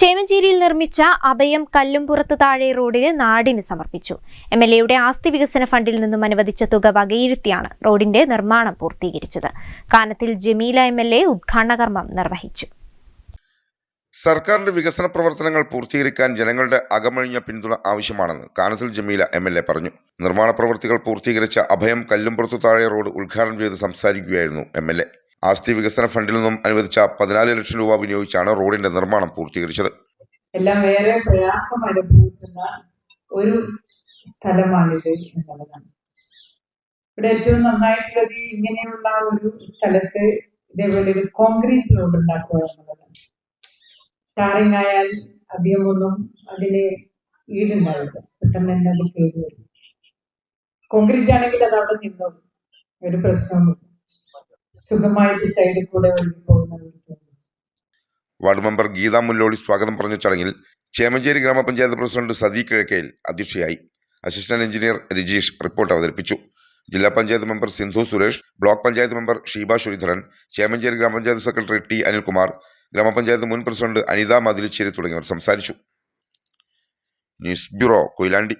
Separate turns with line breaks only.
ചേമഞ്ചേരിയിൽ നിർമ്മിച്ച അഭയം കല്ലുംപുറത്ത് താഴെ റോഡിന് നാടിന് സമർപ്പിച്ചു. എം എൽ എയുടെ ആസ്തി വികസന ഫണ്ടിൽ നിന്നും അനുവദിച്ച തുക വകയിരുത്തിയാണ് റോഡിന്റെ നിർമ്മാണം പൂർത്തീകരിച്ചത്. Kanathil Jameela M L A ഉദ്ഘാടന കർമ്മം നിർവഹിച്ചു.
സർക്കാരിന്റെ വികസന പ്രവർത്തനങ്ങൾ പൂർത്തീകരിക്കാൻ ജനങ്ങളുടെ അകമഴിഞ്ഞ പിന്തുണ ആവശ്യമാണെന്ന് Kanathil Jameela M L A പറഞ്ഞു. നിർമ്മാണ പ്രവൃത്തികൾ പൂർത്തീകരിച്ച അഭയം കല്ലുംപുറത്തു താഴെ റോഡ് ഉദ്ഘാടനം ചെയ്ത് സംസാരിക്കുകയായിരുന്നു എം എൽ എ. ആസ്തി വികസന ഫണ്ടിൽ നിന്നും അനുവദിച്ച പതിനാല് ലക്ഷം രൂപ വിനിയോഗിച്ചാണ് റോഡിന്റെ നിർമ്മാണം പൂർത്തീകരിച്ചത്.
എല്ലാം വേറെ പ്രയാസം അനുഭവിക്കുന്ന ഒരു സ്ഥലമാണിത് എന്നുള്ളതാണ്. ഇവിടെ ഏറ്റവും നന്നായിട്ടുള്ളത് ഇങ്ങനെയുള്ള ഒരു സ്ഥലത്ത് ഇതേപോലെ ഒരു കോൺക്രീറ്റ് റോഡ് ഉണ്ടാക്കുക എന്നുള്ളതാണ്. ടാറിങ് ആയാൽ അധികമൊന്നും അതിന് ഈടുണ്ടാവില്ല. പെട്ടെന്ന് തന്നെ അത് കേടുവരും. കോൺക്രീറ്റ് ആണെങ്കിൽ അത് അവിടെ നിന്നോളും. ഒരു പ്രശ്നവുമില്ല. സുഖമായിട്ട് സൈഡിൽ കൂടെ പോകുന്നവർക്ക്
വാർഡ് മെമ്പർ ഗീത മുല്ലോടി സ്വാഗതം പറഞ്ഞ ചടങ്ങിൽ ചേമഞ്ചേരി ഗ്രാമപഞ്ചായത്ത് പ്രസിഡന്റ് സതി കിഴക്കയിൽ അധ്യക്ഷയായി. അസിസ്റ്റന്റ് എഞ്ചിനീയർ രജീഷ് റിപ്പോർട്ട് അവതരിപ്പിച്ചു. ജില്ലാ panchayat member Sindhu Suresh block panchayat member Sheeba Sreedharan Chemanchery ഗ്രാമപഞ്ചായത്ത് സെക്രട്ടറി ടി അനിൽകുമാർ ഗ്രാമപഞ്ചായത്ത് മുൻ പ്രസിഡന്റ് അനിത മതിലിച്ചേരി തുടങ്ങിയവർ സംസാരിച്ചു. News bureau Koyilandy.